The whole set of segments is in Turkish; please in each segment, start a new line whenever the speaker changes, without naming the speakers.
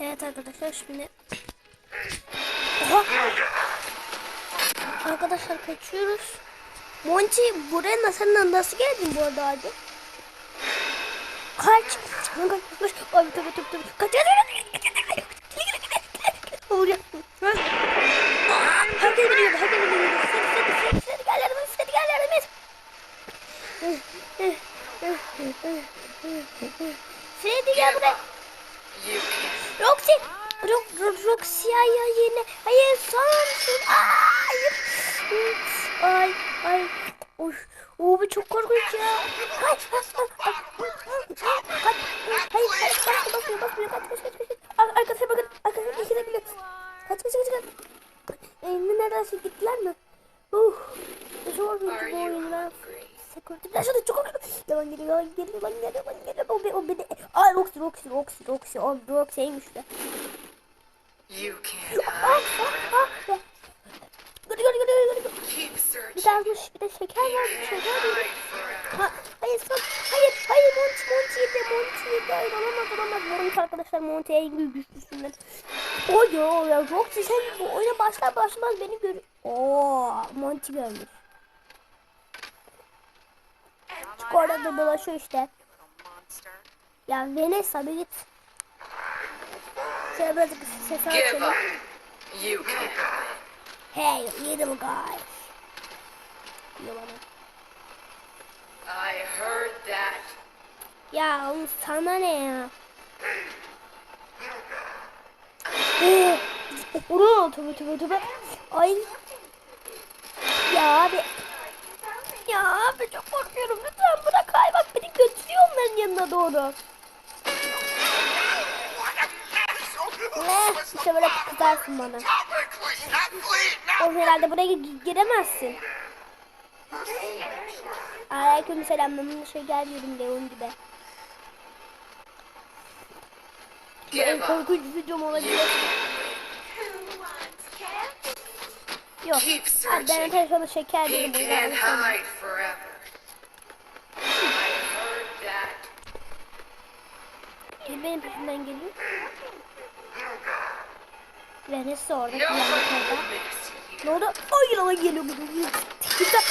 Evet arkadaşlar şimdi Oha! Arkadaşlar kaçıyoruz. Monty buraya nasıl nasıl geldin bu arada abi? Kaç. Kaç. Kaç. Abi tabii tabii tabii. Kaç. Oluyor. Herkes biliyordu. Herkes biliyordu. Seni seni seni seni gel yardım et. Seni gel yardım et. Freddy gel buraya. Roxy. Rox, Rox, Roxy ay ay yine. Hayır sansın. Hayır. Ay ay. Oy. Oo bu çok korkunç ya. Kaç. Kaç. Kaç. Hayır. Basmıyor basmıyor basmıyor. Kaç kaç kaç kaç. Ar- Arkadaşlar bakın. Şeyler biliyor. Kaç kaç kaç kaç. Ee, neredeyse gittiler mi? Uh. Zor bir bu oyunlar.
Hungry?
Security Flash'ı çok korkuyorum. Yalan geliyor, yalan geliyor, yalan geliyor, yalan geliyor. O, be- o beni... Ay Roxy, Roxy, Roxy, Roxy. O Roxy'ymiş de.
You can't
Ah, ah, ah. gıdı gıdı gıdı gıdı.
Keep
Bir
searching.
tane bir de şeker var, bir şeker var. Ha, hayır, son, hayır, hayır, Monty, Monty yedi, Monty yedi. Hayır, olamaz, olamaz. Monty arkadaşlar, Monty en büyük güçlüsünden. O ya, ya, Roxy sen bu oyuna başlar başlamaz beni gör... Oo, Monty görmüş. Çık orada dolaşıyor işte. Ya Vanessa bir git. Şöyle birazcık ses açalım. Hey little guy. Bana.
I heard that.
Ya oğlum sana ne ya? Uru tövbe tövbe tövbe. Ay. Ya abi. Ya abi çok korkuyorum. Lütfen bırak ay bak beni götürüyor onların yanına doğru. Ne? İşte böyle kızarsın bana. O herhalde buraya gi- giremezsin. Aleyküm selam. Ben şey gelmiyorum Leon gibi. En korkunç videom olabilir. Yok. Ben
searching.
telefonu şeker dedim. Biri benim peşimden geliyor. Ve nesi orada? Ne oldu? Ay lan geliyor bu. Git lan.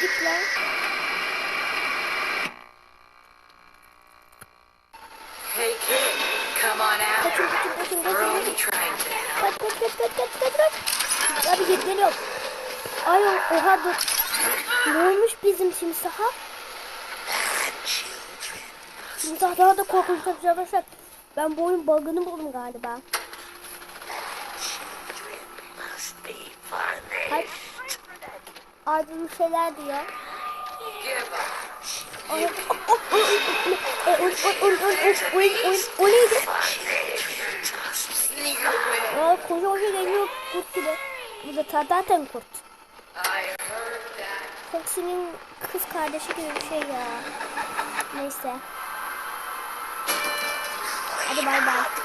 Git lan.
Hey kid, come on out.
Kaçın kaçın kaçın kaçın. Kaç kaç kaç kaç kaç kaç kaç. Abi git geliyor. Ay oha dur. Ne olmuş bizim timsaha? Timsah daha da korkunç arkadaşlar. Ben bu oyun bug'ını buldum galiba. Kaç. Bir şeyler diyor. O- e, neydi? Aa, koca koca geliyor kurt gibi. Bu da zaten kurt. Foxy'nin kız kardeşi gibi bir şey ya. Neyse. Hadi bay bay.